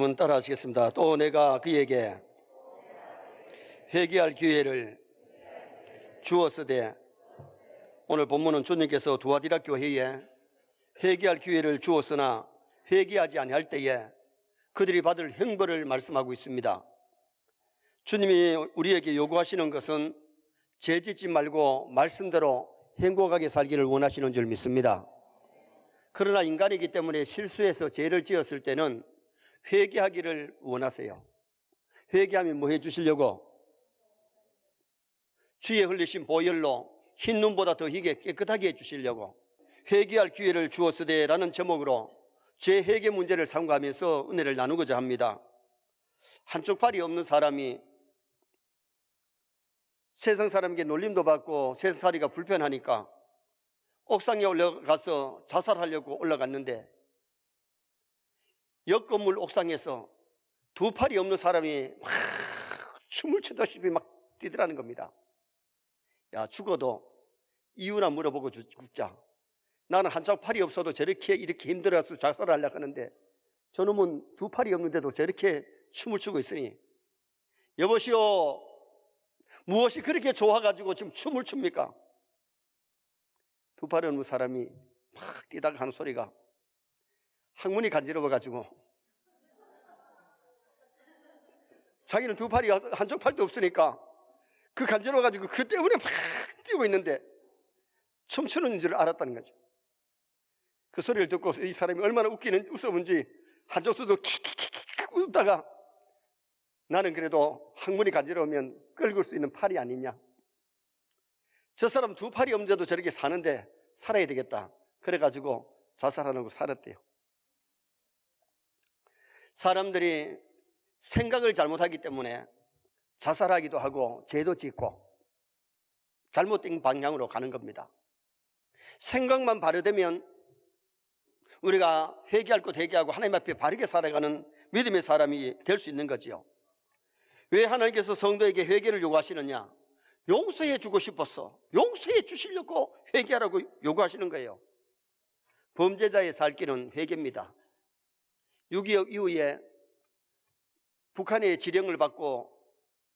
한번 따라 하시겠습니다. 또 내가 그에게 회개할 기회를 주었으되 오늘 본문은 주님께서 두아디라 교회에 회개할 기회를 주었으나 회개하지 아니할 때에 그들이 받을 형벌을 말씀하고 있습니다. 주님이 우리에게 요구하시는 것은 죄 짓지 말고 말씀대로 행복하게 살기를 원하시는 줄 믿습니다. 그러나 인간이기 때문에 실수해서 죄를 지었을 때는 회개하기를 원하세요. 회개하면 뭐 해주시려고? 주의 흘리신 보혈로 흰 눈보다 더 희게 깨끗하게 해주시려고 회개할 기회를 주었으되라는 제목으로 제 회개 문제를 삼가하면서 은혜를 나누고자 합니다. 한쪽 팔이 없는 사람이 세상 사람에게 놀림도 받고 세상 살이가 불편하니까 옥상에 올라가서 자살하려고 올라갔는데 옆 건물 옥상에서 두 팔이 없는 사람이 막 춤을 추다시피 막 뛰더라는 겁니다. 야 죽어도 이유나 물어보고 죽- 죽자. 나는 한쪽 팔이 없어도 저렇게 이렇게 힘들어서 자살을 하려고 하는데 저놈은 두 팔이 없는데도 저렇게 춤을 추고 있으니 여보시오 무엇이 그렇게 좋아가지고 지금 춤을 춥니까? 두 팔이 없는 사람이 막 뛰다가 하는 소리가 항문이 간지러워가지고 자기는 두 팔이 한쪽 팔도 없으니까 그 간지러워가지고 그 때문에 막 뛰고 있는데 춤추는 줄 알았다는 거죠. 그 소리를 듣고 이 사람이 얼마나 웃기는 웃어본지 한쪽 손도 킥킥킥 웃다가 나는 그래도 항문이 간지러우면 긁을 수 있는 팔이 아니냐. 저 사람 두 팔이 없는데도 저렇게 사는데 살아야 되겠다. 그래가지고 자살하는 거 살았대요. 사람들이 생각을 잘못하기 때문에 자살하기도 하고 죄도 짓고 잘못된 방향으로 가는 겁니다. 생각만 바르되면 우리가 회개할 것 회개하고 하나님 앞에 바르게 살아가는 믿음의 사람이 될 수 있는 거지요. 왜 하나님께서 성도에게 회개를 요구하시느냐? 용서해 주고 싶어서 용서해 주시려고 회개하라고 요구하시는 거예요. 범죄자의 살 길은 회개입니다. 6.25 이후에 북한의 지령을 받고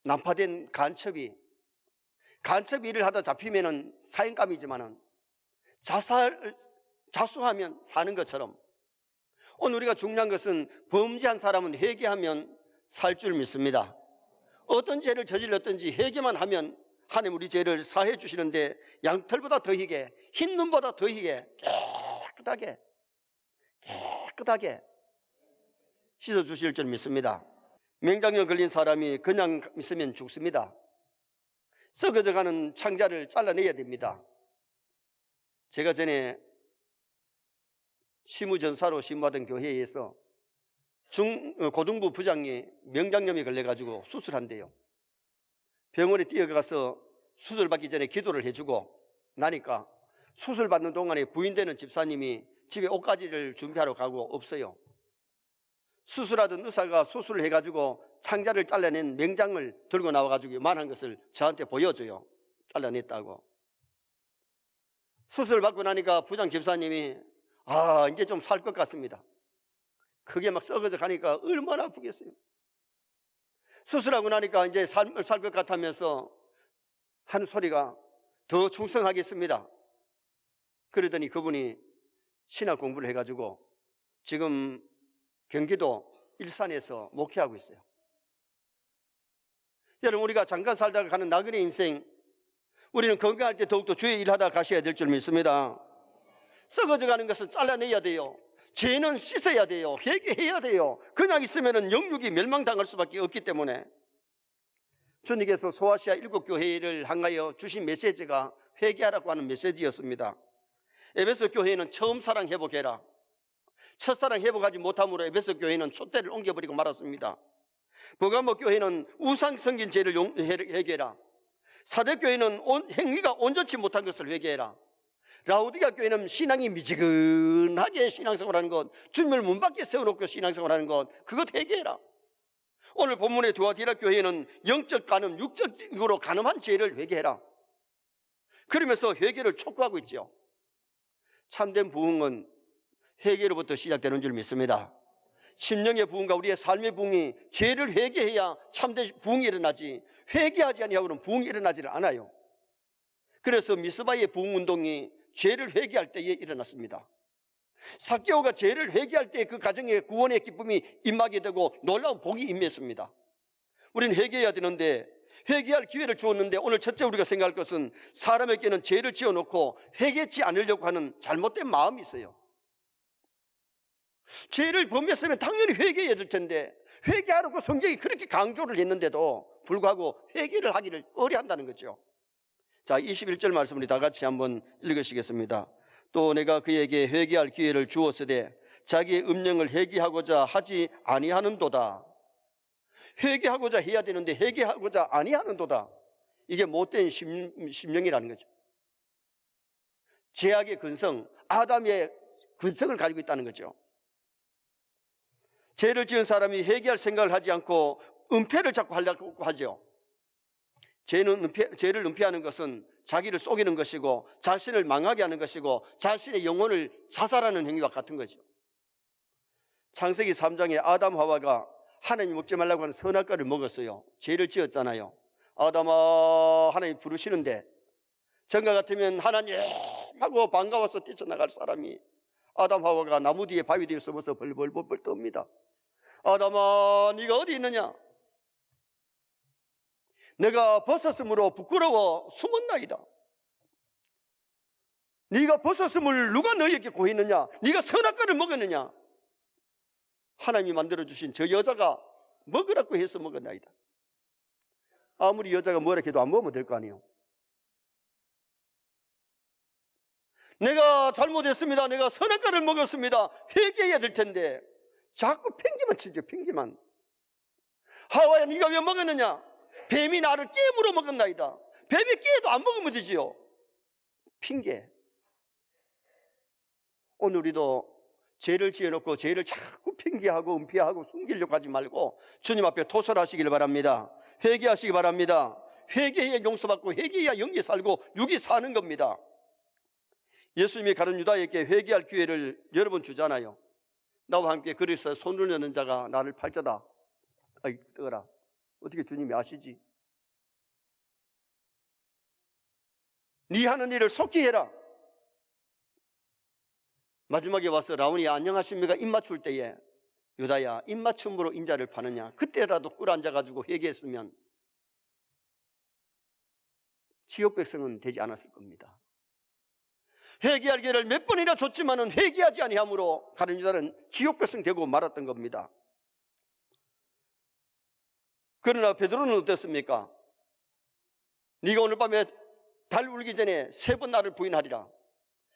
난파된 간첩이 간첩 일을 하다 잡히면은 사형감이지만은 자살 자수하면 사는 것처럼 오늘 우리가 중요한 것은 범죄한 사람은 회개하면 살 줄 믿습니다. 어떤 죄를 저질렀든지 회개만 하면 하나님 우리 죄를 사해 주시는데 양털보다 더 희게 흰 눈보다 더 희게 깨끗하게 깨끗하게 씻어 주실 줄 믿습니다. 맹장염 걸린 사람이 그냥 있으면 죽습니다. 썩어져가는 창자를 잘라내야 됩니다. 제가 전에 시무전사로 신부하던 교회에서 중, 어, 고등부 부장이 명장염이 걸려가지고 수술한대요. 병원에 뛰어가서 수술 받기 전에 기도를 해주고 나니까 수술 받는 동안에 부인되는 집사님이 집에 옷가지를 준비하러 가고 없어요. 수술하던 의사가 수술을 해가지고 창자를 잘라낸 맹장을 들고 나와가지고 만한 것을 저한테 보여줘요. 잘라냈다고. 수술 받고 나니까 부장 집사님이 아 이제 좀 살 것 같습니다. 그게 막 썩어져 가니까 얼마나 아프겠어요. 수술하고 나니까 이제 삶을 살 것 같으면서 하는 소리가 더 충성하겠습니다. 그러더니 그분이 신학 공부를 해가지고 지금 경기도 일산에서 목회하고 있어요. 여러분 우리가 잠깐 살다가 가는 나그네 인생 우리는 건강할 때 더욱더 주의 일하다 가셔야 될 줄 믿습니다. 썩어져 가는 것은 잘라내야 돼요. 죄는 씻어야 돼요. 회개해야 돼요. 그냥 있으면 영육이 멸망당할 수밖에 없기 때문에 주님께서 소아시아 일곱 교회를 향하여 주신 메시지가 회개하라고 하는 메시지였습니다. 에베소 교회는 처음 사랑 회복해라. 첫사랑 회복하지 못함으로 에베소 교회는 촛대를 옮겨버리고 말았습니다. 버가모 교회는 우상 성긴 죄를 용- 해- 회개해라. 사대 교회는 온- 행위가 온전치 못한 것을 회개해라. 라우디가 교회는 신앙이 미지근하게 신앙생활하는 것, 주님을 문 밖에 세워놓고 신앙생활하는 것, 그것 회개해라. 오늘 본문의 두아디라 교회는 영적 간음, 육적으로 간음한 죄를 회개해라. 그러면서 회개를 촉구하고 있죠. 참된 부흥은 회개로부터 시작되는 줄 믿습니다. 심령의 부흥과 우리의 삶의 부흥이 죄를 회개해야 참된 부흥이 일어나지 회개하지 아니하고는 부흥이 일어나지를 않아요. 그래서 미스바의 부흥 운동이 죄를 회개할 때에 일어났습니다. 사개오가 죄를 회개할 때 그 가정에 구원의 기쁨이 임하게 되고 놀라운 복이 임했습니다. 우리는 회개해야 되는데 회개할 기회를 주었는데 오늘 첫째 우리가 생각할 것은 사람에게는 죄를 지어놓고 회개치 않으려고 하는 잘못된 마음이 있어요. 죄를 범했으면 당연히 회개해야 될 텐데 회개하라고 성경이 그렇게 강조를 했는데도 불구하고 회개를 하기를 어려한다는 거죠. 자, 21절 말씀 우리 다 같이 한번 읽으시겠습니다. 또 내가 그에게 회개할 기회를 주었으되 자기의 음령을 회개하고자 하지 아니하는도다. 회개하고자 해야 되는데 회개하고자 아니하는도다. 이게 못된 심, 심령이라는 거죠. 죄악의 근성, 아담의 근성을 가지고 있다는 거죠. 죄를 지은 사람이 회개할 생각을 하지 않고 은폐를 자꾸 하려고 하죠. 죄는 은폐, 죄를 은폐하는 것은 자기를 속이는 것이고 자신을 망하게 하는 것이고 자신의 영혼을 자살하는 행위와 같은 거죠. 창세기 3장에 아담 하와가 하나님이 먹지 말라고 하는 선악과를 먹었어요. 죄를 지었잖아요. 아담아 하나님 부르시는데 전과 같으면 하나님 하고 반가워서 뛰쳐나갈 사람이 아담 하와가 나무 뒤에 바위 뒤에 숨어서 벌벌벌벌 떱니다. 아담아 네가 어디 있느냐? 내가 벗었으므로 부끄러워 숨었나이다. 네가 벗었음을 누가 너에게 고했느냐? 네가 선악과를 먹었느냐? 하나님이 만들어 주신 저 여자가 먹으라고 해서 먹었나이다. 아무리 여자가 뭐라 해도 안 먹으면 될 거 아니에요. 내가 잘못했습니다. 내가 선악과를 먹었습니다. 회개해야 될 텐데 자꾸 핑계만 치죠. 핑계만. 하와야 네가 왜 먹었느냐? 뱀이 나를 깨물어 먹었나이다. 뱀이 깨도 안 먹으면 되지요. 핑계. 오늘 우리도 죄를 지어놓고 죄를 자꾸 핑계하고 은폐하고 숨기려고 하지 말고 주님 앞에 토설하시길 바랍니다. 회개하시기 바랍니다. 회개해야 용서받고 회개해야 영이 살고 육이 사는 겁니다. 예수님이 가른 유다에게 회개할 기회를 여러 번 주잖아요. 나와 함께 그리스도에 손을 여는 자가 나를 팔자다. 아이 뜨거라. 어떻게 주님이 아시지? 네 하는 일을 속히 해라. 마지막에 와서 라온이 안녕하십니까 입 맞출 때에 유다야 입 맞춤으로 인자를 파느냐 그때라도 꿀 앉아가지고 회개했으면 지옥 백성은 되지 않았을 겁니다. 회개할 기회를 몇 번이나 줬지만은 회개하지 아니함으로 가른 유다는 지옥 백성 되고 말았던 겁니다. 그러나 베드로는 어땠습니까? 네가 오늘 밤에 달 울기 전에 세 번 나를 부인하리라.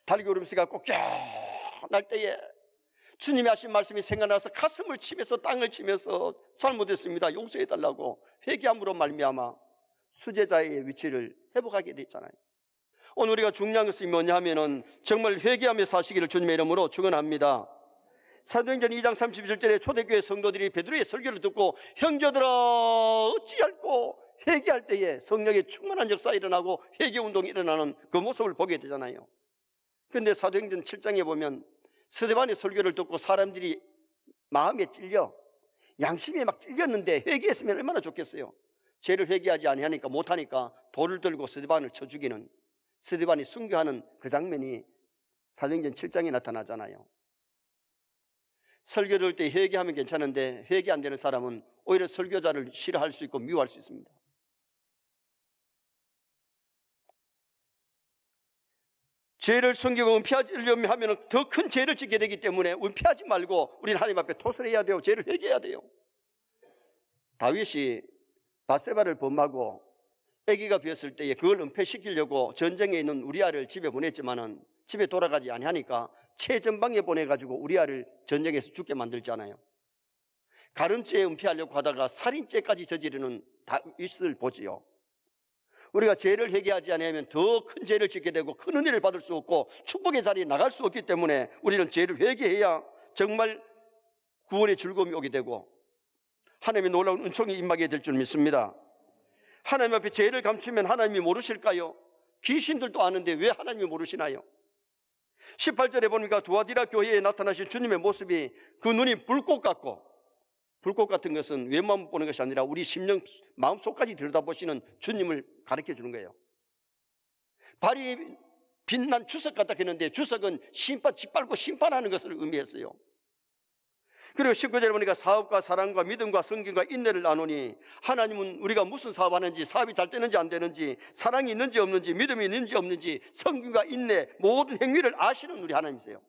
달기 울음소리가 꼭날 때에 주님이 하신 말씀이 생각나서 가슴을 치면서 땅을 치면서 잘못했습니다. 용서해 달라고 회개함으로 말미암아 수제자의 위치를 회복하게 됐잖아요. 오늘 우리가 중요한 것이 뭐냐 하면은 정말 회개하며 사시기를 주님의 이름으로 축원합니다. 사도행전 2장 31절에 초대교회 성도들이 베드로의 설교를 듣고 형제들아 어찌할꼬 회개할 때에 성령의 충만한 역사 일어나고 회개 운동이 일어나는 그 모습을 보게 되잖아요. 근데 사도행전 7장에 보면 스데반의 설교를 듣고 사람들이 마음에 찔려 양심에 막 찔렸는데 회개했으면 얼마나 좋겠어요. 죄를 회개하지 아니하니까 못하니까 돌을 들고 스데반을 쳐 죽이는 스데반이 순교하는 그 장면이 사도행전 7장에 나타나잖아요. 설교 들을 때 회개하면 괜찮은데 회개 안 되는 사람은 오히려 설교자를 싫어할 수 있고 미워할 수 있습니다. 죄를 숨기고 은폐하려면 하면 더 큰 죄를 짓게 되기 때문에 은폐하지 말고 우리는 하나님 앞에 토설해야 돼요. 죄를 회개해야 돼요. 다윗이 바세바를 범하고 아기가 비었을 때에 그걸 은폐시키려고 전쟁에 있는 우리 아를 집에 보냈지만은 집에 돌아가지 아니하니까 최전방에 보내가지고 우리 아를 전쟁에서 죽게 만들잖아요. 가름죄 은폐하려고 하다가 살인죄까지 저지르는 다윗을 보지요. 우리가 죄를 회개하지 않으면 더 큰 죄를 짓게 되고 큰 은혜를 받을 수 없고 축복의 자리에 나갈 수 없기 때문에 우리는 죄를 회개해야 정말 구원의 즐거움이 오게 되고 하나님의 놀라운 은총이 임하게 될 줄 믿습니다. 하나님 앞에 죄를 감추면 하나님이 모르실까요? 귀신들도 아는데 왜 하나님이 모르시나요? 18절에 보니까 두아디라 교회에 나타나신 주님의 모습이 그 눈이 불꽃 같고 불꽃 같은 것은 외모만 보는 것이 아니라 우리 심령 마음속까지 들여다보시는 주님을 가르쳐 주는 거예요. 발이 빛난 주석 같다 했는데 주석은 심판 짓밟고 심판하는 것을 의미했어요. 그리고 19절에 보니까 사업과 사랑과 믿음과 성경과 인내를 나누니 하나님은 우리가 무슨 사업하는지 사업이 잘 되는지 안 되는지 사랑이 있는지 없는지 믿음이 있는지 없는지 성경과 인내 모든 행위를 아시는 우리 하나님이세요.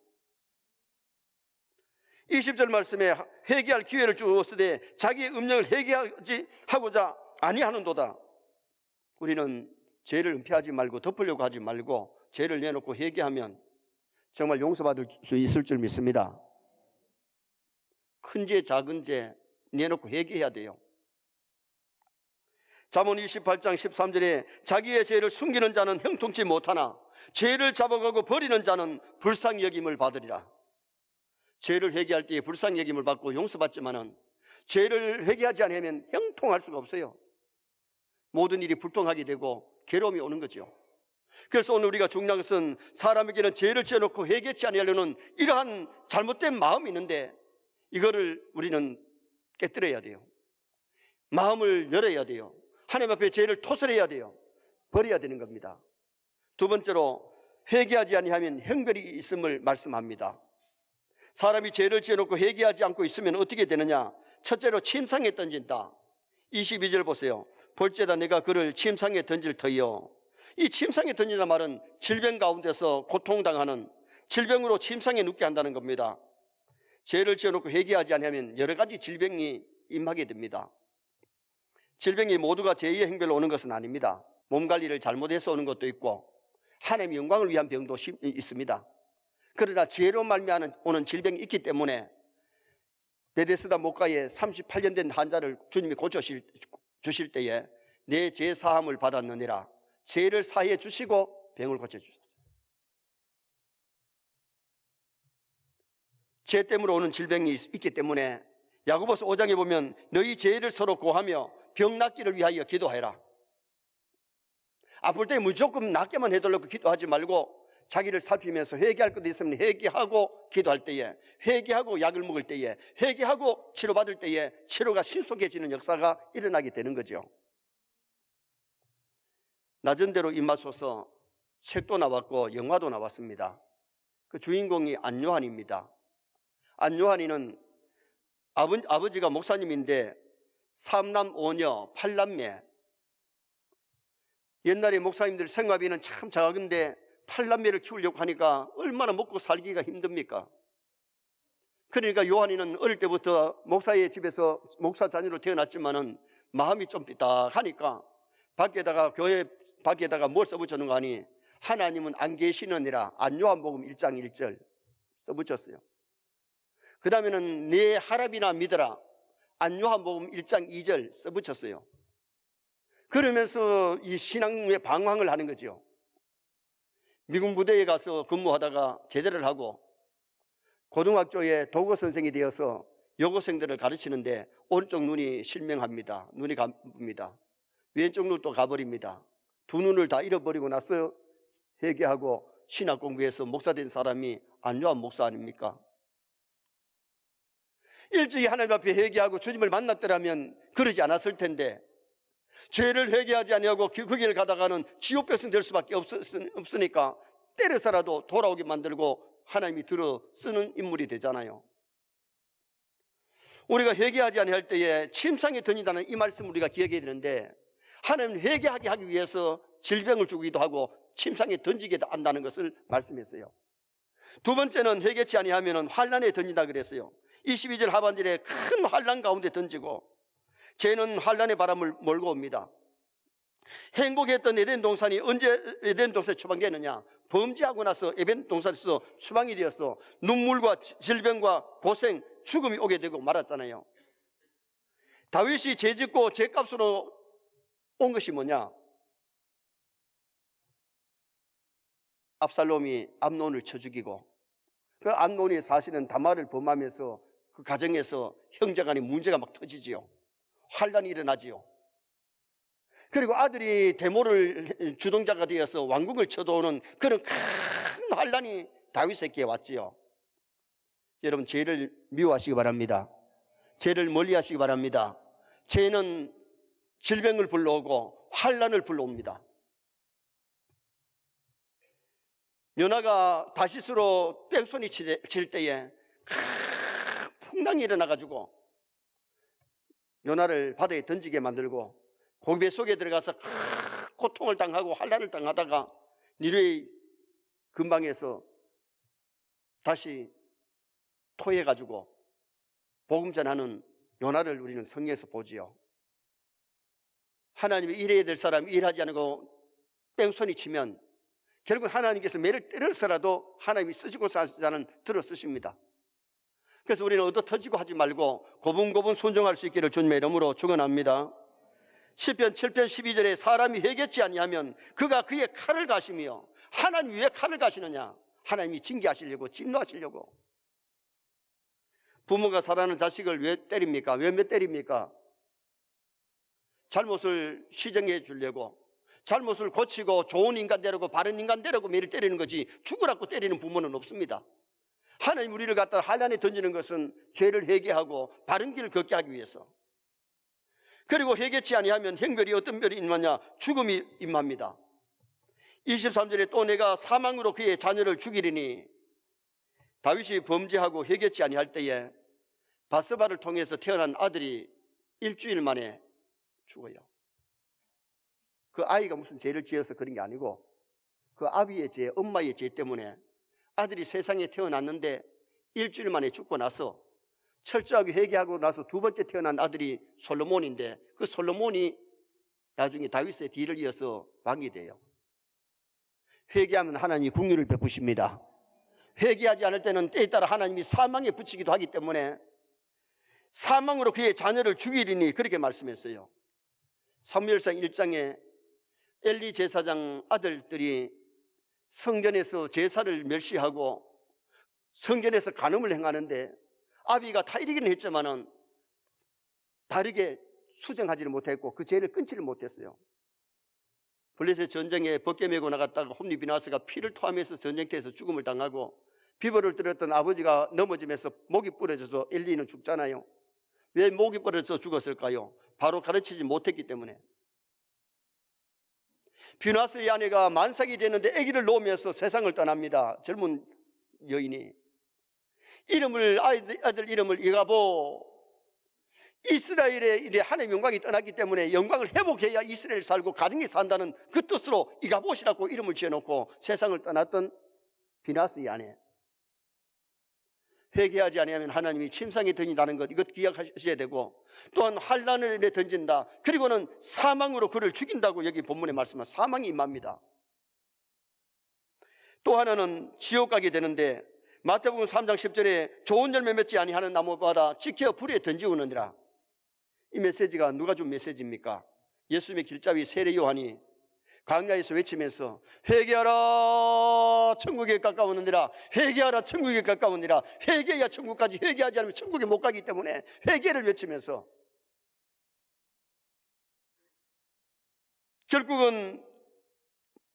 20절 말씀에 회개할 기회를 주었으되 자기의 음령을 회개하지 하고자 아니하는도다. 우리는 죄를 은폐하지 말고 덮으려고 하지 말고 죄를 내놓고 회개하면 정말 용서받을 수 있을 줄 믿습니다. 큰 죄, 작은 죄 내놓고 회개해야 돼요. 잠언 28장 13절에 자기의 죄를 숨기는 자는 형통치 못하나 죄를 잡아가고 버리는 자는 불쌍히 여김을 받으리라. 죄를 회개할 때에 불쌍히 여김을 받고 용서받지만은 죄를 회개하지 않으면 형통할 수가 없어요. 모든 일이 불통하게 되고 괴로움이 오는 거죠. 그래서 오늘 우리가 중요한 것은 사람에게는 죄를 지어놓고 회개치 아니하려는 이러한 잘못된 마음이 있는데 이거를 우리는 깨뜨려야 돼요. 마음을 열어야 돼요. 하나님 앞에 죄를 토설해야 돼요. 버려야 되는 겁니다. 두 번째로 회개하지 아니하면 형벌이 있음을 말씀합니다. 사람이 죄를 지어놓고 회개하지 않고 있으면 어떻게 되느냐? 첫째로 침상에 던진다. 22절 보세요. 볼지다 내가 그를 침상에 던질 터이요. 이 침상에 던지는 말은 질병 가운데서 고통당하는 질병으로 침상에 눕게 한다는 겁니다. 죄를 지어놓고 회개하지 않으면 여러 가지 질병이 임하게 됩니다. 질병이 모두가 죄의 행별로 오는 것은 아닙니다. 몸 관리를 잘못해서 오는 것도 있고 하나님의 영광을 위한 병도 있습니다. 그러나 죄로 말미암아 오는 질병이 있기 때문에 베데스다 목가에 38년 된 환자를 주님이 고쳐 주실 때에 내 죄 사함을 받았느니라 죄를 사해 주시고 병을 고쳐 주셨어요. 죄 때문에 오는 질병이 있기 때문에 야고보서 5장에 보면 너희 죄를 서로 고하며 병 낫기를 위하여 기도해라. 아플 때 무조건 낫게만 해달라고 기도하지 말고 자기를 살피면서 회개할 것도 있으면 회개하고 기도할 때에 회개하고 약을 먹을 때에 회개하고 치료받을 때에 치료가 신속해지는 역사가 일어나게 되는 거죠. 낮은 대로 입맞춰서 책도 나왔고 영화도 나왔습니다. 그 주인공이 안요한입니다. 안요한이는 아버, 아버지가 목사님인데 삼남 오녀 팔남매 옛날에 목사님들 생활비는 참 작은데 팔남매를 키우려고 하니까 얼마나 먹고 살기가 힘듭니까? 그러니까 요한이는 어릴 때부터 목사의 집에서 목사 자녀로 태어났지만은 마음이 좀 삐딱하니까 밖에다가 교회 밖에다가 뭘 써붙였는 거 아니 하나님은 안 계시느니라 안요한복음 1장 1절 써붙였어요. 그 다음에는 내 하랍이나 믿어라 안요한복음 1장 2절 써붙였어요. 그러면서 이 신앙의 방황을 하는 거죠. 미군 부대에 가서 근무하다가 제대를 하고 고등학교에 도거 선생이 되어서 여고생들을 가르치는데 오른쪽 눈이 실명합니다. 눈이 감깁니다. 왼쪽 눈도 가버립니다. 두 눈을 다 잃어버리고 나서 회개하고 신학 공부해서 목사 된 사람이 안요한 목사 아닙니까? 일찍이 하나님 앞에 회개하고 주님을 만났더라면 그러지 않았을 텐데 죄를 회개하지 아니하고 그 길을 가다가는 지옥 백성 될 수밖에 없으니까 때려서라도 돌아오게 만들고 하나님이 들어 쓰는 인물이 되잖아요. 우리가 회개하지 아니할 때에 침상에 던진다는 이 말씀 우리가 기억해야 되는데 하나님 회개하게 하기 위해서 질병을 주기도 하고 침상에 던지기도 한다는 것을 말씀했어요. 두 번째는 회개치 아니하면 환란에 던진다 그랬어요. 22절 하반절에 큰 환란 가운데 던지고 죄는 환란의 바람을 몰고 옵니다. 행복했던 에덴 동산이 언제 에덴 동산에 추방되느냐? 범죄하고 나서 에덴 동산에서 추방이 되어서 눈물과 질병과 고생, 죽음이 오게 되고 말았잖아요. 다윗이 죄 짓고 죄값으로 온 것이 뭐냐? 압살롬이 암론을 쳐 죽이고 그 암론이 사실은 다말을 범하면서 그 가정에서 형제간의 문제가 막 터지지요. 환란이 일어나지요. 그리고 아들이 데모를 주동자가 되어서 왕국을 쳐도오는 그런 큰 환란이 다윗에게 왔지요. 여러분 죄를 미워하시기 바랍니다. 죄를 멀리하시기 바랍니다. 죄는 질병을 불러오고 환란을 불러옵니다. 요나가 다시스로 뺑소니 칠 때에 큰 풍랑이 일어나가지고 요나를 바다에 던지게 만들고 고개 속에 들어가서 큰 고통을 당하고 환란을 당하다가 니르의 근방에서 다시 토해가지고 복음 전하는 요나를 우리는 성경에서 보지요. 하나님이 일해야 될 사람이 일하지 않고 뺑소니 치면 결국 하나님께서 매를 때려서라도 하나님이 쓰시고 사자는 들어 쓰십니다. 그래서 우리는 얻어 터지고 하지 말고 고분고분 순종할 수 있기를 주님의 이름으로 축원합니다. 10편 7편 12절에 사람이 회개치 아니하면 그가 그의 칼을 가시며 하나님 왜 칼을 가시느냐? 하나님이 징계하시려고 진노하시려고 부모가 사랑하는 자식을 왜 때립니까? 왜 몇 때립니까? 잘못을 시정해 주려고 잘못을 고치고 좋은 인간 되라고 바른 인간 되라고 매를 때리는 거지 죽으라고 때리는 부모는 없습니다. 하나님 우리를 갖다 한란에 던지는 것은 죄를 회개하고 바른 길을 걷게 하기 위해서. 그리고 회개치 아니하면 행별이 어떤 별이 임하냐? 죽음이 임합니다. 23절에 또 내가 사망으로 그의 자녀를 죽이리니 다윗이 범죄하고 회개치 아니할 때에 바스바를 통해서 태어난 아들이 일주일 만에 죽어요. 그 아이가 무슨 죄를 지어서 그런 게 아니고 그 아비의 죄, 엄마의 죄 때문에 아들이 세상에 태어났는데 일주일 만에 죽고 나서 철저하게 회개하고 나서 두 번째 태어난 아들이 솔로몬인데 그 솔로몬이 나중에 다윗의 뒤를 이어서 왕이 돼요. 회개하면 하나님이 국률을 베푸십니다. 회개하지 않을 때는 때에 따라 하나님이 사망에 붙이기도 하기 때문에 사망으로 그의 자녀를 죽이리니 그렇게 말씀했어요. 사무엘상 1장에 엘리 제사장 아들들이 성전에서 제사를 멸시하고 성전에서 간음을 행하는데 아비가 타이르기는 했지만은 바르게 수정하지를 못했고 그 죄를 끊지를 못했어요. 블레셋 전쟁에 벗게 메고 나갔다가 홈리 비나스가 피를 토하면서 전쟁터에서 죽음을 당하고 비벌을 들었던 아버지가 넘어지면서 목이 부러져서 엘리는 죽잖아요. 왜 목이 부러져서 죽었을까요? 바로 가르치지 못했기 때문에. 비나스의 아내가 만삭이 되는데 아기를 놓으면서 세상을 떠납니다. 젊은 여인이. 이름을, 아이들, 아들 이름을 이가보. 이스라엘의 이래 하나님의 영광이 떠났기 때문에 영광을 회복해야 이스라엘 살고 가정이 산다는 그 뜻으로 이가봇이라고 이름을 지어놓고 세상을 떠났던 비나스의 아내. 회개하지 아니하면 하나님이 침상에 던진다는 것 이것 기억하셔야 되고 또한 환란을 던진다. 그리고는 사망으로 그를 죽인다고 여기 본문에 말씀한 사망이 임합니다. 또 하나는 지옥 가게 되는데 마태복음 3장 10절에 좋은 열매 맺지 아니하는 나무마다 지켜 불에 던지우느니라. 이 메시지가 누가 준 메시지입니까? 예수님의 길잡이 세례 요한이 광야에서 외치면서 회개하라 천국에 가까우느니라 회개하라 천국에 가까우니라 회개해야 천국까지 회개하지 않으면 천국에 못 가기 때문에 회개를 외치면서 결국은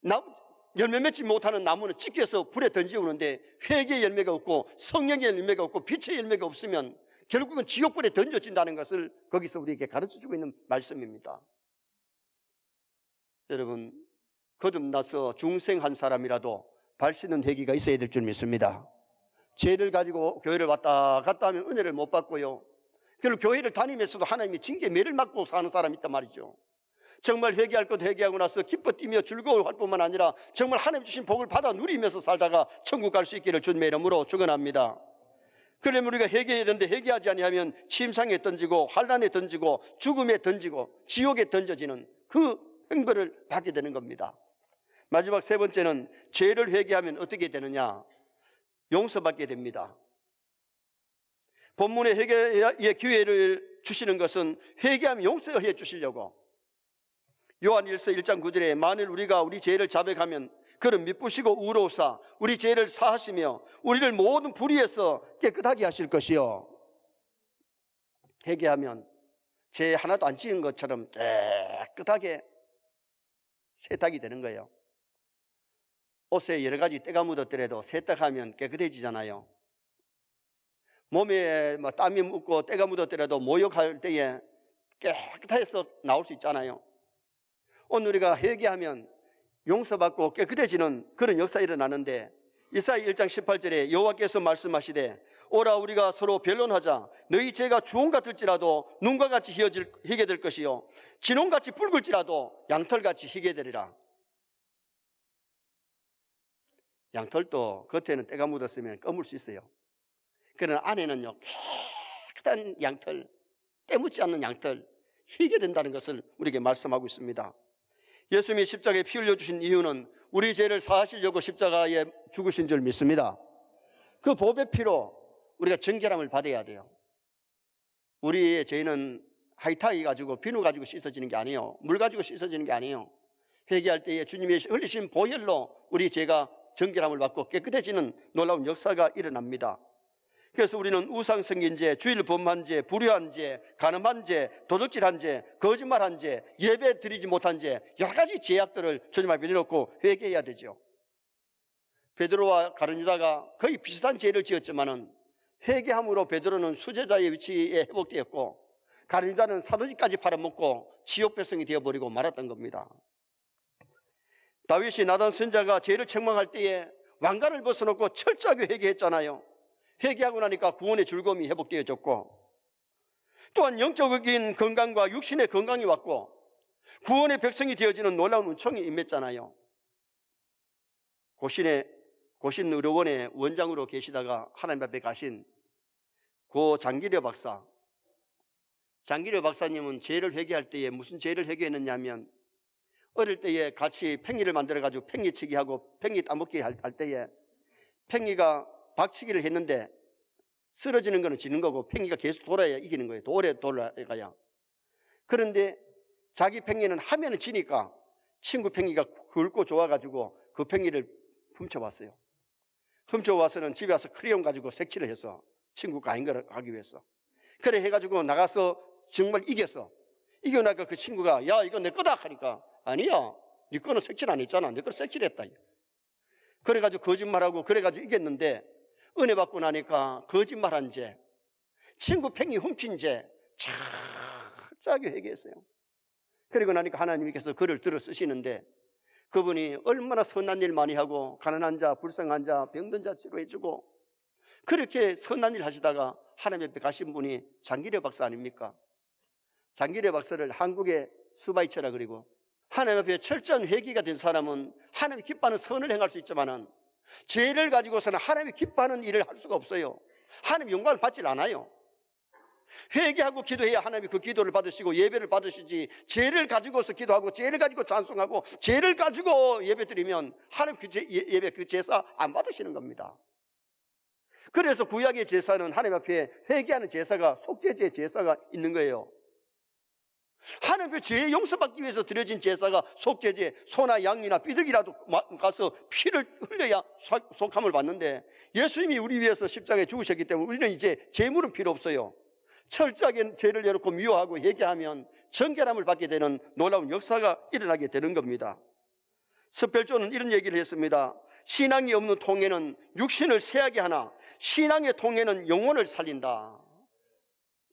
나무, 열매 맺지 못하는 나무는 찢겨서 불에 던지우는데 회개의 열매가 없고 성령의 열매가 없고 빛의 열매가 없으면 결국은 지옥불에 던져진다는 것을 거기서 우리에게 가르쳐 주고 있는 말씀입니다. 여러분, 거듭나서 중생한 사람이라도 발씻는 회기가 있어야 될 줄 믿습니다. 죄를 가지고 교회를 왔다 갔다 하면 은혜를 못 받고요. 그리고 교회를 다니면서도 하나님이 징계 매를 맞고 사는 사람이 있단 말이죠. 정말 회개할 것 회개하고 나서 기뻐 뛰며 즐거워할 뿐만 아니라 정말 하나님 주신 복을 받아 누리면서 살다가 천국 갈 수 있기를 주님의 이름으로 축원합니다. 그러면 우리가 회개해야 되는데 회개하지 아니하면 침상에 던지고 환란에 던지고 죽음에 던지고 지옥에 던져지는 그 행벌을 받게 되는 겁니다. 마지막 세 번째는 죄를 회개하면 어떻게 되느냐? 용서받게 됩니다. 본문의 회개의 기회를 주시는 것은 회개하면 용서해 주시려고. 요한 1서 1장 9절에 만일 우리가 우리 죄를 자백하면 그는 미쁘시고 우로우사 우리 죄를 사하시며 우리를 모든 불의에서 깨끗하게 하실 것이요. 회개하면 죄 하나도 안 지은 것처럼 깨끗하게 세탁이 되는 거예요. 옷에 여러 가지 때가 묻었더라도 세탁하면 깨끗해지잖아요. 몸에 뭐 땀이 묻고 때가 묻었더라도 모욕할 때에 깨끗해서 나올 수 있잖아요. 오늘 우리가 회개하면 용서받고 깨끗해지는 그런 역사 일어나는데 이사야 1장 18절에 여호와께서 말씀하시되 오라 우리가 서로 변론하자 너희 죄가 주홍 같을지라도 눈과 같이 희게 될 것이요 진홍같이 붉을지라도 양털같이 희게 되리라 양털도 겉에는 때가 묻었으면 검을 수 있어요 그러나 안에는요 깨끗한 양털 때 묻지 않는 양털 희게 된다는 것을 우리에게 말씀하고 있습니다 예수님이 십자가에 피 흘려주신 이유는 우리 죄를 사하시려고 십자가에 죽으신 줄 믿습니다 그 보배 피로 우리가 정결함을 받아야 돼요. 우리의 죄는 하이타이 가지고 비누 가지고 씻어지는 게 아니에요. 물 가지고 씻어지는 게 아니에요. 회개할 때에 주님의 흘리신 보혈로 우리 죄가 정결함을 받고 깨끗해지는 놀라운 역사가 일어납니다. 그래서 우리는 우상성긴 죄, 주일 범한 죄, 불효한 죄, 가늠한 죄, 도둑질한 죄, 거짓말한 죄, 예배 드리지 못한 죄, 여러 가지 죄악들을 주님 앞에 내놓고 회개해야 되죠. 베드로와 가룟유다가 거의 비슷한 죄를 지었지만은 회개함으로 베드로는 수제자의 위치에 회복되었고 가룟유다는 사도직까지 팔아먹고 지옥 백성이 되어버리고 말았던 겁니다. 다윗이 나단 선자가 죄를 책망할 때에 왕관을 벗어놓고 철저하게 회개했잖아요. 회개하고 나니까 구원의 즐거움이 회복되어졌고 또한 영적인 건강과 육신의 건강이 왔고 구원의 백성이 되어지는 놀라운 은총이 임했잖아요. 고신의 고신 의료원의 원장으로 계시다가 하나님 앞에 가신 고 장기려 박사. 장기려 박사님은 죄를 회개할 때에 무슨 죄를 회개했느냐면 어릴 때에 같이 팽이를 만들어 가지고 팽이치기 하고 팽이 따먹기 할, 할 때에 팽이가 박치기를 했는데 쓰러지는 거는 지는 거고 팽이가 계속 돌아야 이기는 거예요. 오래 돌아가야. 그런데 자기 팽이는 하면은 지니까 친구 팽이가 굵고 좋아가지고 그 팽이를 훔쳐봤어요. 훔쳐와서는 집에 와서 크레용 가지고 색칠을 해서 친구가 아닌 걸 하기 위해서. 그래 해가지고 나가서 정말 이겼어. 이겨나니까 그 친구가 야 이거 내 거다 하니까 아니야. 네 거는 색칠 안 했잖아. 내 거는 색칠했다. 그래가지고 거짓말하고 그래가지고 이겼는데 은혜 받고 나니까 거짓말한 죄, 친구 팽이 훔친 죄 철저하게 회개했어요. 그리고 나니까 하나님께서 그를 들어 쓰시는데 그분이 얼마나 선한 일 많이 하고 가난한 자, 불쌍한 자, 병든 자 치료해주고 그렇게 선한 일 하시다가 하나님 앞에 가신 분이 장기려 박사 아닙니까? 장기려 박사를 한국의 수바이처라 그리고 하나님 앞에 철저한 회개가 된 사람은 하나님이 기뻐하는 선을 행할 수 있지만은 죄를 가지고서는 하나님이 기뻐하는 일을 할 수가 없어요. 하나님 영광을 받질 않아요. 회개하고 기도해야 하나님이 그 기도를 받으시고 예배를 받으시지 죄를 가지고서 기도하고 죄를 가지고 찬송하고 죄를 가지고 예배 드리면 하나님 그 제, 예, 예배 그 제사 안 받으시는 겁니다. 그래서 구약의 제사는 하나님 앞에 회개하는 제사가 속죄제 제사가 있는 거예요. 하나님 앞죄 용서받기 위해서 드려진 제사가 속죄제, 소나 양이나 비둘기라도 가서 피를 흘려야 속함을 받는데 예수님이 우리 위해서 십자가에 죽으셨기 때문에 우리는 이제 재물은 필요 없어요. 철저하게 죄를 내놓고 미워하고 회개하면 정결함을 받게 되는 놀라운 역사가 일어나게 되는 겁니다. 스펠조는 이런 얘기를 했습니다. 신앙이 없는 통에는 육신을 세하게 하나 신앙의 통에는 영혼을 살린다.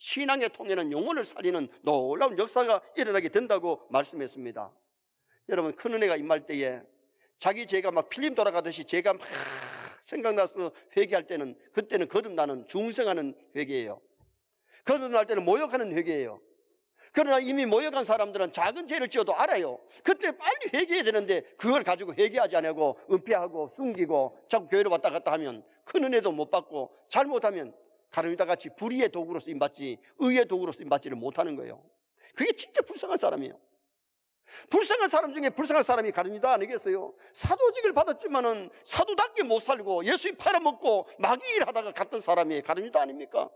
신앙의 통에는 영혼을 살리는 놀라운 역사가 일어나게 된다고 말씀했습니다. 여러분 큰 은혜가 임할 때에 자기 죄가 막 필림 돌아가듯이 죄가 막 생각나서 회개할 때는 그때는 거듭나는 중생하는 회개예요. 거듭날 때는 모욕하는 회개예요. 그러나 이미 모욕한 사람들은 작은 죄를 지어도 알아요. 그때 빨리 회개해야 되는데 그걸 가지고 회개하지 않고 은폐하고 숨기고 자꾸 교회로 왔다 갔다 하면 큰 은혜도 못 받고 잘못하면 가르미다 같이 불의의 도구로 쓰임받지 의의 도구로 쓰임받지를 못하는 거예요. 그게 진짜 불쌍한 사람이에요. 불쌍한 사람 중에 불쌍한 사람이 가르미다 아니겠어요? 사도직을 받았지만은 사도답게 못 살고 예수님 팔아먹고 마귀 일하다가 갔던 사람이 가르미다 아닙니까?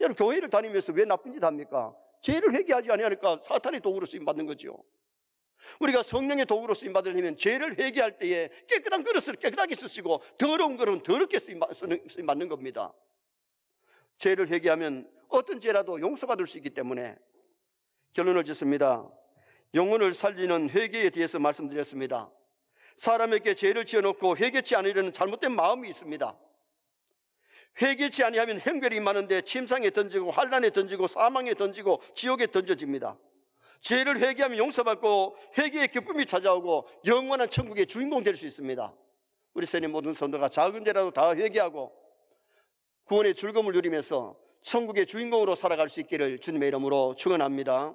여러분 교회를 다니면서 왜 나쁜 짓 합니까? 죄를 회개하지 아니하니까 사탄의 도구로 쓰임 받는 거죠. 우리가 성령의 도구로 쓰임 받으려면 죄를 회개할 때에 깨끗한 그릇을 깨끗하게 쓰시고 더러운 그릇은 더럽게 쓰임 받는 겁니다. 죄를 회개하면 어떤 죄라도 용서받을 수 있기 때문에 결론을 짓습니다. 영혼을 살리는 회개에 대해서 말씀드렸습니다. 사람에게 죄를 지어놓고 회개치 않으려는 잘못된 마음이 있습니다. 회개치 아니하면 행별이 많은데 침상에 던지고 환란에 던지고 사망에 던지고 지옥에 던져집니다. 죄를 회개하면 용서받고 회개의 기쁨이 찾아오고 영원한 천국의 주인공 될 수 있습니다. 우리 세님 모든 성도가 작은 죄라도 다 회개하고 구원의 즐거움을 누리면서 천국의 주인공으로 살아갈 수 있기를 주님의 이름으로 축원합니다.